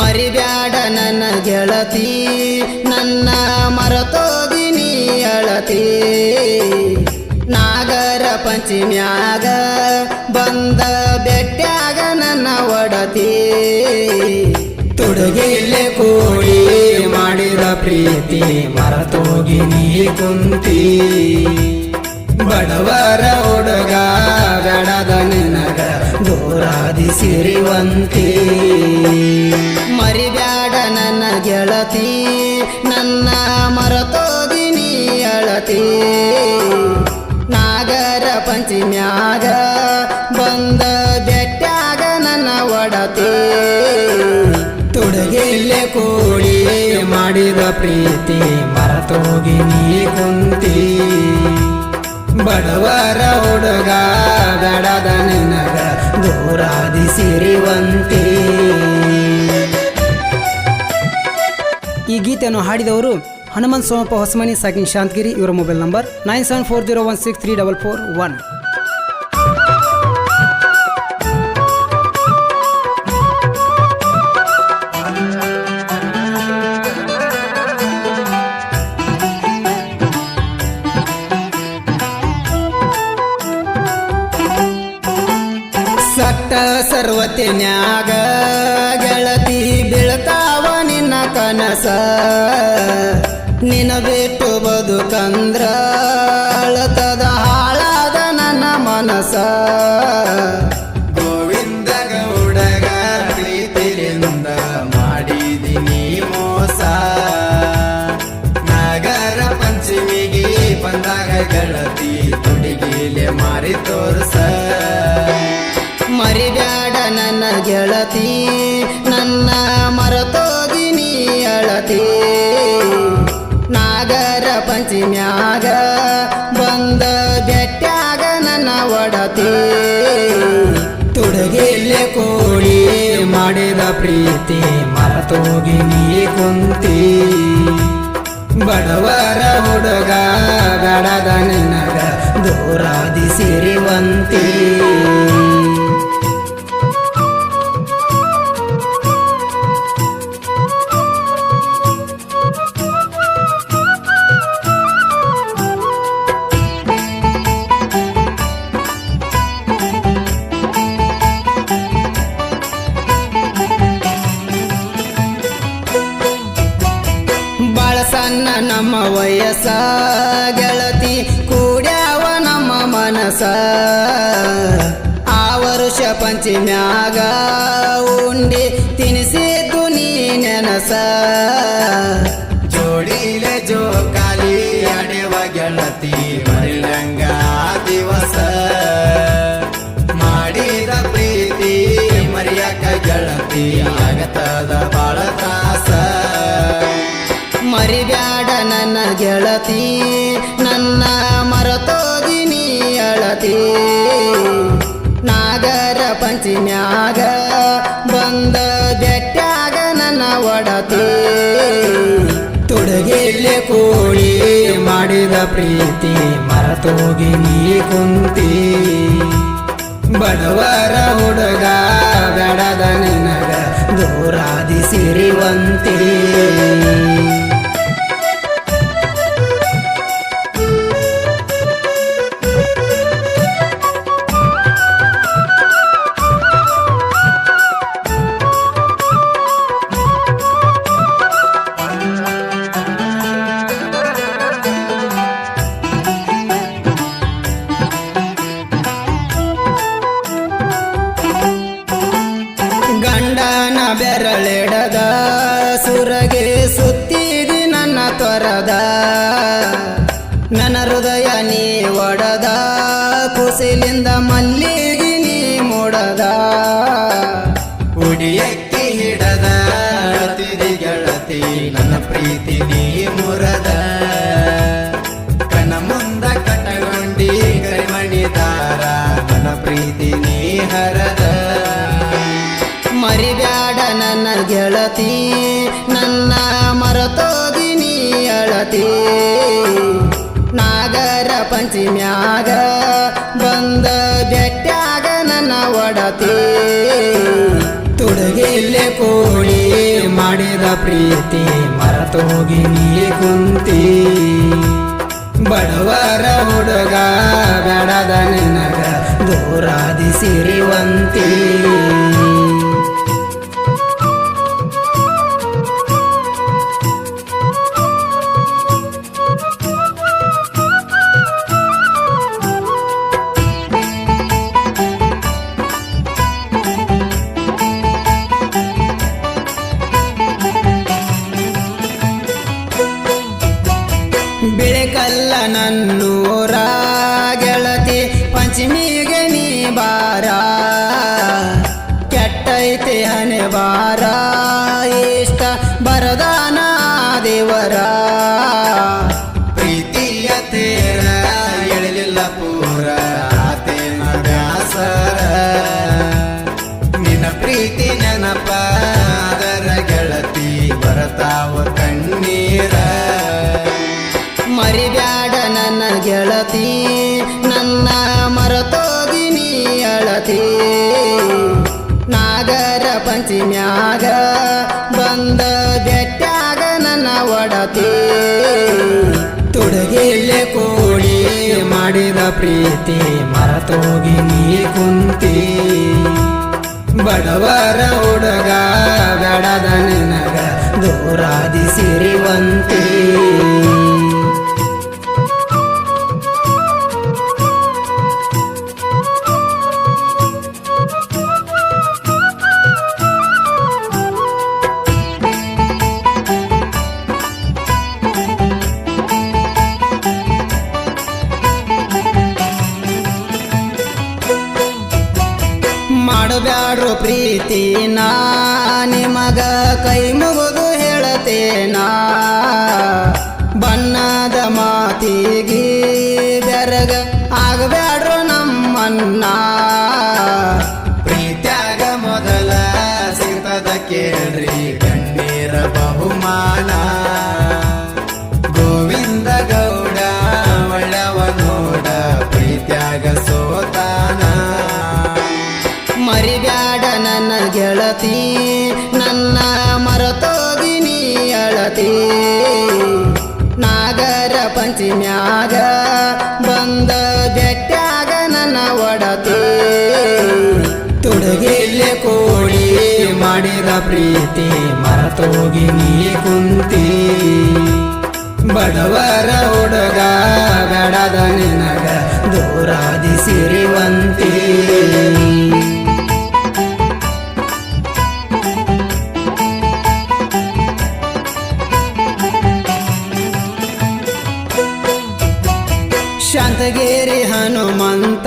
ಮರಿಬ್ಯಾಡ ನನ್ನ ಗೆಳತಿ, ನನ್ನ ಮರತೋದಿ ನೀ ಅಳತಿ. ನಾಗರ ಪಂಚಮ್ಯಾಗ ಬಂದ ಬೆಟ್ಟ್ಯಾಗ ನನ್ನ ಒಡತಿ. ತುಡುಗಿಲೆ ಕೋಳಿ ಮಾಡಿದ ಪ್ರೀತಿ, ಮರತೋಗಿ ನೀ ಕುಂತಿ. ಬಡವರ ಹುಡುಗ ಗಡದ ನಿನಗ ದೂರಾದಿ ಸಿರಿವಂತಿ. ಮರಿಬ್ಯಾಡ ನನ್ನ ಗೆಳತಿ, ನನ್ನ ಮರತೋದಿನಿ ಅಳತಿ. ನಾಗರ ಪಂಚಮ್ಯಾಗ ಬಂದ ಬೆಟ್ಟಾಗ ನನ್ನ ಒಡತಿ. ತೊಡಗಿಲ್ಲೆ ಕೋಳಿ ಮಾಡಿದ ಪ್ರೀತಿ, ಮರತೋಗಿ ನೀ ಕುಂತಿ. ಬಡವರ ಹುಡುಗ ಗಡದ ನಿನಗ ದೂರಾದಿ ಸಿರಿವಂತಿ. ಗೀತೆಯನ್ನು ಹಾಡಿದವರು ಹನುಮಂತ್ ಸೋಮಪ್ಪ ಹೊಸಮನಿ, ಸಾಕಿನ್ ಶಾಂತಗಿರಿ, ಇವರ mobile number nine seven four zero one six three double four one. ಸರ್ವತೆ ಸರ್ವತಿನ್ಯಾಗ ನಿನ ಬಿಟ್ಟು ಬದುಕಂದ್ರ ಅಳತದ ಹಾಳಾದ ನನ್ನ ಮನಸ. ಗೋವಿಂದ ಗೌಡಗ ಮಾಡಿದಿ ಮಾಡಿದಿನಿ ಮೋಸ ನಗರ ಪಂಚಮಿಗೆ ಬಂದಾಗ ಗೆಳತಿ ತುಡಿಗಿಲೆ ಮಾರಿ ತೋರ್ಸ. ಮರಿಬ್ಯಾಡ ನನ್ನ ಗೆಳತಿ. ಪಂಚಮ್ಯಾಗ ಬಂದ ಬೆಟ್ಟಾಗ ನನ್ನ ಒಡತಿ. ತುಡುಗಿಲೆ ಕೋಳಿ ಮಾಡಿದ ಪ್ರೀತಿ, ಮರತೋಗಿ ನೀ ಕುಂತಿ. ಬಡವರ ಹುಡುಗ, ಗಡದ ನಿನಗ ದೂರಾದಿ ಸಿರಿವಂತಿ. ನಮ್ಮ ವಯಸ್ಸ ಗೆಳತಿ ಕೂಡ್ಯಾವ ನಮ್ಮ ಮನಸ ಆ ವರ್ಷ ಪಂಚಮ್ಯಾಗ ಉಂಡಿ ತಿನಿಸಿದ್ದು ನೀ ನೆನಸ. ಜೋಡಿಲೆ ಜೋಕಾಲಿ ಅಡೆವ ಗೆಳತಿ ಮರಿಲಂಗ ದಿವಸ. ಮಾಡಿದ ಪ್ರೀತಿ ಮರಿಯಕ ಗೆಳತಿ ಆಗತದ ಬಾಳ ತ್ರಾಸ ಮರಿಬ್ಯಾಡ ನನ್ನ ಗೆಳತಿ, ನನ್ನ ಮರತೋದಿ ಅಳತಿ. ನಾಗರ ಪಂಚಮ್ಯಾಗ ಬಂದ ಬೆಟ್ಟಾಗ ನನ್ನ ಒಡತಿ. ತುಡುಗಿಲೆ ಕೋಳಿ ಮಾಡಿದ ಪ್ರೀತಿ, ಮರತೋಗಿ ನೀ ಕುಂತಿ. ಬಡವರ ಹುಡುಗ, ಬೆಡದ ನಿನಗ ದೂರಾದಿ ಸಿರಿವಂತಿ. ಸುತ್ತಿದಿ ನನ್ನ ತೊರದ. ನನ್ನ ಹೃದಯ ನೀ ಒಡದ. ಕುಸಿಲಿಂದ ಮಲ್ಲಿಗೆ ನೀ ಮೂಡದ. ಉಡಿಯಕ್ಕೆ ಹಿಡದ. ಅಳತಿದಿ ಗೆಳತಿ ನನ್ನ ಪ್ರೀತಿ ನೀ ಮುರದ. ಕಣ ಮುಂದ ಕಟಗೊಂಡಿ ಕರಿಮಣಿ ದಾರ. ನನ್ನ ಪ್ರೀತಿ ನೀ ಹರದ. ಮರಿಬ್ಯಾಡ ನನ್ನ ಗೆಳತಿ. ನಾಗರ ಪಂಚಮ್ಯಾಗ ಬಂದ ಬೆಟ್ಟಾಗ ನನ್ನ ಒಡತಿ. ತುಡುಗಿಲೆ ಕೋಳಿ ಮಾಡಿದ ಪ್ರೀತಿ, ಮರತೋಗಿ ನೀ ಕುಂತಿ. ಬಡವರ ಹುಡುಗ ಬೆಡದ ನಿನಗ ದೂರಾದಿ ಸಿರಿವಂತಿ. ಬಾರ ಇಷ್ಟ ಬರದಾನ ದೇವರ. ಪ್ರೀತಿಯ ತೇರ ಎಳಲಿಲ್ಲ ಪೂರ ಆತೇನ ಬ್ಯಾಸರ ನಿನ್ನ ಪ್ರೀತಿ ನೆನಪ ಅದರ ಗೆಳತಿ ಬರತಾವ ಕಣ್ಣೀರ. ಮರಿಬ್ಯಾಡ ನನ್ನ ಗೆಳತಿ. ನಾಗರ ಪಂಚಮ್ಯಾಗ ಬಂದ ಬೆಟ್ಟಾಗ ನನ್ನ ಒಡತಿ. ತೊಡಗಿಲೆ ಕೋಳಿ ಮಾಡಿದ ಪ್ರೀತಿ, ಮರತೋಗಿ ನೀ ಕುಂತಿ. ಬಡವರ ಹುಡುಗ, ಬೆಡದ ನಿನಗ ದೂರಾದಿ ಸಿರಿವಂತಿ. ಮಾಡಬ್ಯಾಡ್ರು ಪ್ರೀತಿ ನಾ ನಿಮಗ ಕೈ ಮುಗಿದು ಹೇಳತೇನಾ? ನಾಗರ ಮ್ಯಾಗ ಬಂದ ಬೆಟ್ಟಾಗ ನನ್ನ ಒಡತಿ. ತುಡುಗಿಲೆ ಕೋಡಿ ಮಾಡಿದ ಪ್ರೀತಿ, ಮರತೋಗಿ ನೀ ಕುಂತಿ. ಬಡವರ ಹುಡುಗ, ಬಡದ ನಿನಗ ದೂರಾದಿ ಸಿರಿವಂತಿ ಶಾಂತಗಿರಿ ಹನುಮಂತ,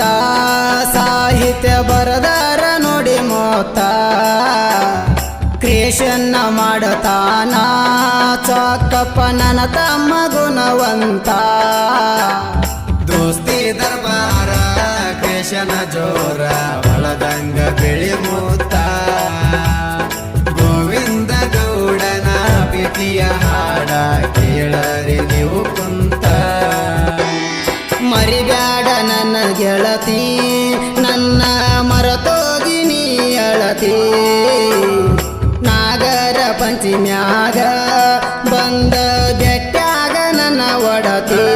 ಸಾಹಿತ್ಯ ಬರದಾರ ನೋಡಿ ಮೋತ. ಕ್ರಿಯೇಷನ್ನ ಮಾಡತಾನ ಚೊಕ್ಕಪ್ಪ ನನ್ನ ತಮ್ಮ ಗುಣವಂತ. ದೋಸ್ತಿ ದರ್ಬಾರ, ಕ್ರಿಯೇಷನ ಜೋರ ಬಳದಂಗ ಬೆಳಿ ಮೋತ. ಗೋವಿಂದ ಗೌಡನ ಪ್ರೀತಿಯ ಹಾಡ ಕೇಳರಿ ಗೆಳತಿ ನನ್ನ ಮರತೋಗಿ ನೀ ಅಳತಿ. ನಾಗರ ಪಂಚಮ್ಯಾಗ ಬಂದ ಬೆಟ್ಟಾಗ ನನ್ನ ಒಡತಿ.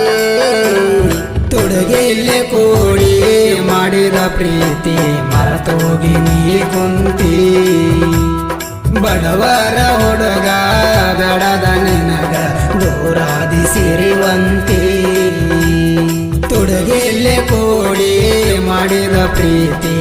ತುಡುಗಿಲೆ ಕೋಳಿ ಮಾಡಿದ ಪ್ರೀತಿ, ಮರತೋಗಿ ನೀ ಕುಂತಿ. ಬಡವರ ಹುಡುಗ, ಗಡದ ನಿನಗ ದೂರಾದಿ ಸಿರಿವಂತಿ. ಮಾಡಿದ ಪ್ರೀತಿ.